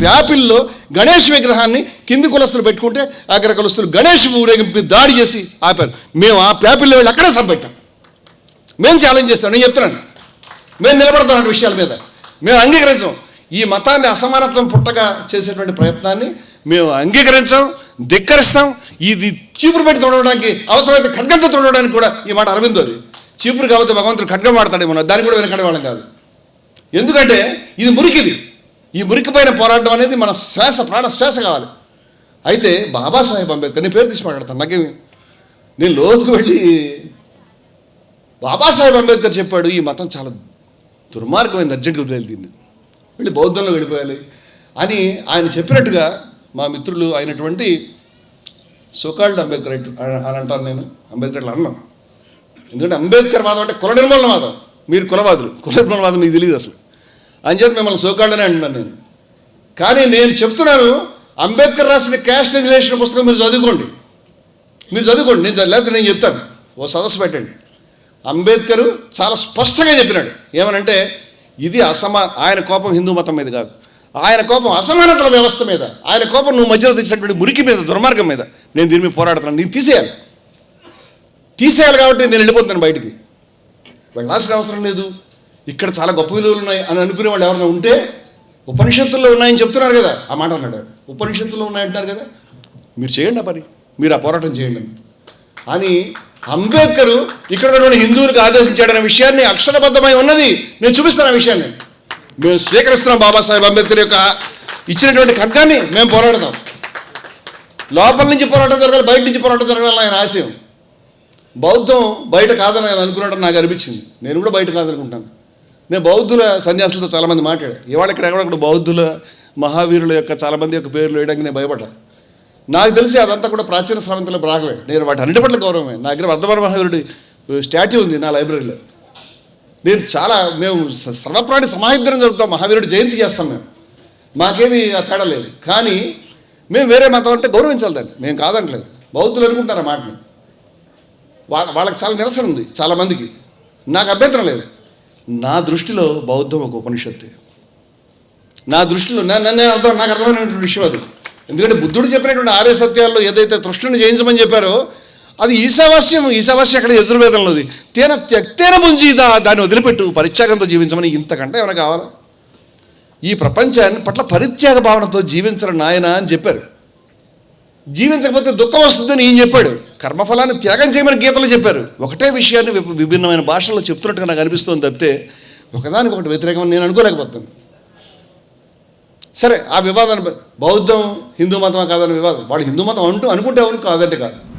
ప్యాపిల్లో గణేష్ విగ్రహాన్ని కింది కులస్తులు పెట్టుకుంటే అగ్ర కులస్తులు గణేష్ ఊరేగింపు దాడి చేసి ఆపారు. మేము ఆ ప్యాపిల్లో వెళ్ళి అక్కడే సంపెట్టాం మేము ఛాలెంజ్ చేస్తాం. నేను చెప్తున్నాను. మేము నిలబడతాం విషయాల మీద. మేము అంగీకరించాం. ఈ మతాన్ని అసమానత్వం పుట్టగా చేసేటువంటి ప్రయత్నాన్ని మేము అంగీకరించాం ధిక్కరిస్తాం. ఇది చీపురు పెట్టి తొడవడానికి అవసరమైతే ఖడ్గంతో తొడవడానికి కూడా ఈ మాట అరవిందో అది చీపురు కాబట్టి భగవంతుడు ఖడ్గం వాడతాడేమో దాన్ని కూడా వెనకడేవాళ్ళం కాదు. ఎందుకంటే ఇది మురికిది. ఈ మురికిపైన పోరాటం అనేది మన శ్వాస ప్రాణ శ్వాస కావాలి. అయితే బాబాసాహెబ్ అంబేద్కర్ నేను పేరు తీసి మాట్లాడతాను నాకేమి నేను లోతుకు వెళ్ళి బాబాసాహెబ్ అంబేద్కర్ చెప్పాడు ఈ మతం చాలా దుర్మార్గమైన అర్జెంట్గా వదిలేదు దీన్ని. వెళ్ళి బౌద్ధంలో వెళ్ళిపోయాలి అని ఆయన చెప్పినట్టుగా మా మిత్రులు అయినటువంటి సోకాల్డ్ అంబేద్కర్ అని అంటాను నేను అంబేద్కర్ అన్నాం. ఎందుకంటే అంబేద్కర్ వాదం అంటే కుల నిర్మూలన వాదం మీరు కులవాదులు కుల నిర్మూలన వాదం మీకు తెలియదు అసలు. అని చెప్పి మిమ్మల్ని సోకాళ్ళనే అంటున్నాను నేను. కానీ నేను చెప్తున్నాను అంబేద్కర్ రాసిన క్యాస్ట్ రిలేషన్ పుస్తకం మీరు చదువుకోండి. మీరు చదువుకోండి నేను లేకపోతే నేను చెప్తాను. ఓ సదస్సు పెట్టండి. అంబేద్కర్ చాలా స్పష్టంగా చెప్పినాడు. ఏమనంటే ఇది అసమా ఆయన కోపం హిందూ మతం మీద కాదు. ఆయన కోపం అసమానతల వ్యవస్థ మీద. ఆయన కోపం నువ్వు మధ్యలో తెచ్చినటువంటి మురికి మీద దుర్మార్గం మీద. నేను దీని మీద పోరాడుతున్నాను. నేను తీసేయాలి. తీసేయాలి కాబట్టి నేను వెళ్ళిపోతున్నాను బయటికి. వెళ్ళాల్సిన అవసరం లేదు. ఇక్కడ చాలా గొప్ప విలువలు ఉన్నాయి అని అనుకునే వాళ్ళు ఎవరైనా ఉంటే ఉపనిషత్తుల్లో ఉన్నాయని చెప్తున్నారు కదా ఆ మాట అన్నాడు. ఉపనిషత్తుల్లో ఉన్నాయంటున్నారు కదా. మీరు చేయండి ఆ పని. మీరు ఆ పోరాటం చేయండి. అని అంబేద్కర్ ఇక్కడ ఉన్నటువంటి హిందువులకు ఆదేశించాడనే విషయాన్ని అక్షరబద్ధమై ఉన్నది. నేను చూపిస్తాను ఆ విషయాన్ని. మేము స్వీకరిస్తున్నాం బాబాసాహెబ్ అంబేద్కర్ యొక్క ఇచ్చినటువంటి ఖడ్గాన్ని మేము పోరాడతాం. లోపల నుంచి పోరాటం జరగాలి బయట నుంచి పోరాటం జరగాలని ఆయన ఆశయం. బౌద్ధం బయట కాదని ఆయన అనుకున్నట్టు నాకు అనిపించింది. నేను కూడా బయట కాదనుకుంటాను. నేను బౌద్ధుల సన్యాసులతో చాలామంది మాట్లాడాను. ఇవాళ ఇక్కడ ఎక్కడ బౌద్ధుల మహావీరుల యొక్క చాలామంది యొక్క పేర్లు వేయడానికి నేను భయపడ్డాను నాకు తెలిసి అదంతా కూడా ప్రాచీన స్రవంతుల భాగమే. నేను వాటి అన్నిటి పట్ల గౌరవమే. నా దగ్గర వర్ధమాన మహావీరుడి స్టాట్యూ ఉంది నా లైబ్రరీలో. నేను చాలా మేము సర్వప్రాణి సమాహిద్రం జరుపుతాం మహావీరుడి జయంతి చేస్తాం మేము. మాకేమీ ఆ తేడా లేదు. కానీ మేము వేరే మతం అంటే గౌరవించాలి దాన్ని. మేము కాదంటలేదు. బౌద్ధులు అనుకుంటారు ఆ మాటని. వాళ్ళ వాళ్ళకి చాలా నిరసన ఉంది చాలామందికి. నాకు అభ్యంతరం లేదు. నా దృష్టిలో బౌద్ధం ఒక ఉపనిషత్తే. నా దృష్టిలో నన్నే నన్ను అర్థం నాకు అర్థమైనటువంటి విషయం అది. ఎందుకంటే బుద్ధుడు చెప్పినటువంటి ఆర్య సత్యాల్లో ఏదైతే తృష్ణుని జయించమని చెప్పారో అది ఈశావాస్యం ఈశావాస్యం అక్కడ యజుర్వేదంలోది. తేన త్యక్తేన ముంజి దా దాన్ని వదిలిపెట్టు పరిత్యాగంతో జీవించమని ఇంతకంటే ఏమైనా కావాలా? ఈ ప్రపంచాన్ని పట్ల పరిత్యాగ భావనతో జీవించరు నాయన అని చెప్పారు. జీవించకపోతే దుఃఖం వస్తుందని ఈయన చెప్పాడు. కర్మఫలాన్ని త్యాగం చేయమని గీతలు చెప్పారు. ఒకటే విషయాన్ని విభిన్నమైన భాషల్లో చెప్తున్నట్టుగా నాకు అనిపిస్తుంది తప్పితే ఒకదానికి ఒకటి వ్యతిరేకమని నేను అనుకోలేకపోతాను. సరే ఆ వివాదాన్ని బౌద్ధం హిందూ మతం కాదని వివాదం? వాడు హిందూ మతం అంటూ అనుకుంటే అవును కాదంటే కాదు.